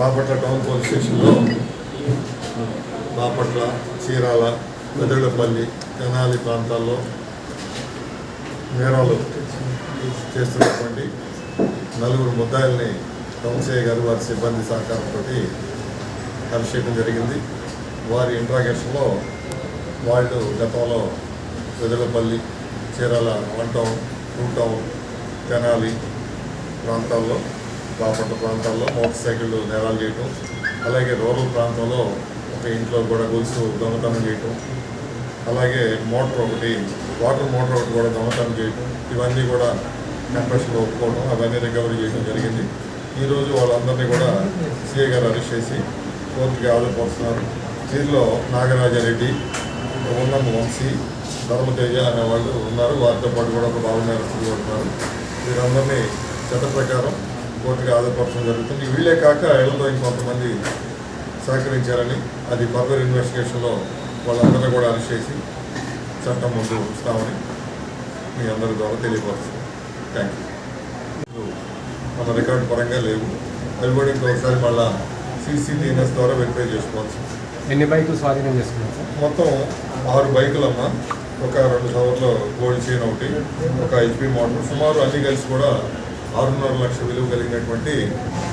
Bapatla town police స్టేషన్లో బాపట్ల చీరాల పెదడపల్లి తెనాలి ప్రాంతాల్లో నేరాలు చేస్తున్నటువంటి నలుగురు ముద్దాయిల్ని కౌన్సయ్య గారు వారి సిబ్బంది సహకారంతో అరెస్ట్ చేయడం జరిగింది. వారి ఇంట్రాగేషన్లో వాళ్ళు గతంలో Vedalapalli Chirala one town two town Tenali ప్రాంతాల్లో బాపట్ల ప్రాంతాల్లో మోటార్ సైకిళ్ళు నేరాలు చేయటం అలాగే రూరల్ ప్రాంతంలో ఒక ఇంట్లో కూడా గొలుసు దొంగతనం చేయటం అలాగే మోటార్ ఒకటి వాటర్ మోటార్ ఒకటి కూడా దొంగతనం చేయటం ఇవన్నీ కూడా కన్ఫెషన్ ఒప్పుకోవడం అవన్నీ రికవరీ చేయడం జరిగింది. ఈరోజు వాళ్ళందరినీ కూడా సిఐ గారు అరెస్ట్ చేసి కోర్టుకి హాజరుపరుస్తున్నారు. దీనిలో నాగరాజారెడ్డి ఉన్నమ్మ వంశీ ధర్మతేజ అనే వాళ్ళు ఉన్నారు. వారితో పాటు కూడా ఒక బాబు నేరస్తులు ఉన్నారు. వీరందరినీ చట్ట ప్రకారం కోర్టుకి హాజరుపరచడం జరుగుతుంది. వీళ్ళే కాక ఇళ్ళతో ఇంకొంతమంది సహకరించారని అది ఫర్దర్ ఇన్వెస్టిగేషన్లో వాళ్ళందరినీ కూడా అరెస్ట్ చేసి చట్టం ముందు ఉంచుతామని మీ అందరి ద్వారా తెలియపరుస్తుంది థ్యాంక్ యూ మన రికార్డు పరంగా లేవు. అవి కూడా ఇంకొకసారి మళ్ళా సీసీటీఎన్ఎస్ ద్వారా వెరిఫై చేసుకోవచ్చు. ఎన్ని బైకులు స్వాధీనం సార్? మొత్తం ఆరు బైకులమ్మ. ఒక రెండు సవర్లో గోల్డ్ చైన్ ఒకటి ఒక హెచ్పి మోటార్ సుమారు అన్ని కలిసి కూడా ఆరున్నర లక్షల విలువ కలిగినటువంటి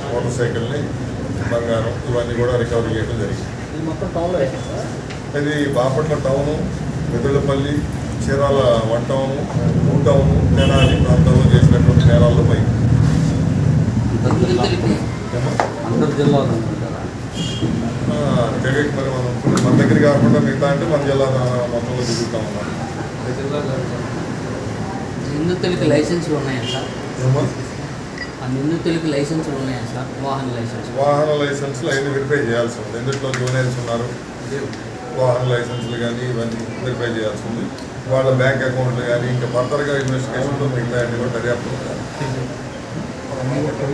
మోటార్ సైకిల్ని బంగారం ఇవన్నీ కూడా రికవరీ చేయడం జరిగింది. ఇది Bapatla town Vedulapalli Chirala one town two town Tenali ప్రాంతంలో చేసినటువంటి నేరాల్లో ఆ, తెలియక మరి మనం మన దగ్గర కాకుండా మిగతా అంటే మన జిల్లా మొత్తంలో తిరుగుతా ఉన్నాం. లైసెన్సులు ఉన్నాయా సార్ ఏమో? ఆ నిందితులకి లైసెన్సులు ఉన్నాయా సార్? వాహన లైసెన్స్. వాహన లైసెన్స్లు అవన్నీ వెరిఫై చేయాల్సి ఉంది. ఎందుట్లో జూనియర్స్ ఉన్నారు? వాహన లైసెన్స్లు కానీ ఇవన్నీ వెరిఫై చేయాల్సి ఉంది. వాళ్ళ బ్యాంక్ అకౌంట్లు కానీ ఇంకా ఫర్దర్గా ఇన్వెస్టిగేషన్లో మిగతా అన్ని కూడా దర్యాప్తు